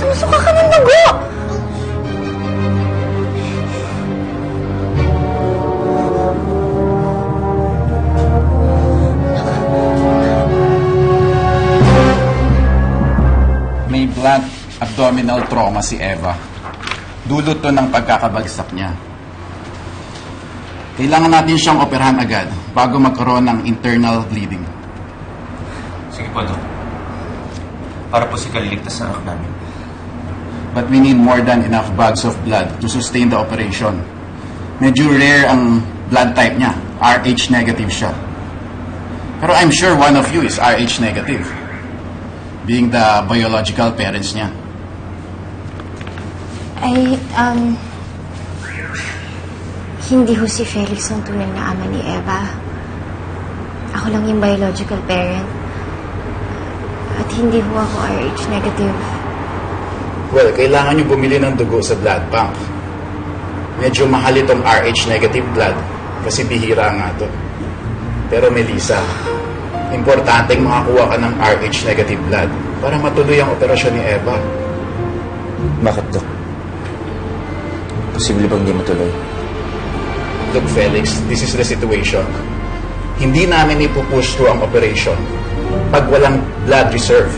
Sumusuka ka ng dugo! May blunt abdominal trauma si Eva. Dulot to ng pagkakabagsak niya. Kailangan natin siyang operahan agad bago magkaroon ng internal bleeding. Sige po, Dok. Para po si kaliligtas sa anak namin. But we need more than enough bags of blood to sustain the operation. Medyo rare ang blood type niya. RH negative siya. Pero I'm sure one of you is RH negative. Being the biological parents niya. Ay, um... Hindi ho si Felix ang tunay na ama ni Eva. Ako lang yung biological parent. At hindi ho ako RH negative. Well, kailangan nyo bumili ng dugo sa blood bank. Medyo mahal itong RH negative blood kasi bihira nga to. Pero Melissa, importanteng makakuha ka ng RH negative blood para matuloy ang operasyon ni Eva. Bakit, Dok? Posible bang di matuloy? Look, Felix, this is the situation. Hindi namin ipupush through ang operation pag walang blood reserve.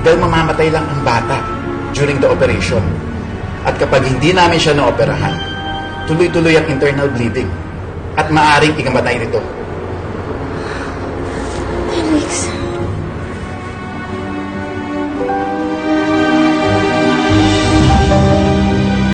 Dahil mamamatay lang ang bata during the operation. At kapag hindi namin siya naoperahan, tuloy-tuloy ang internal bleeding at maaring ikamatay nito.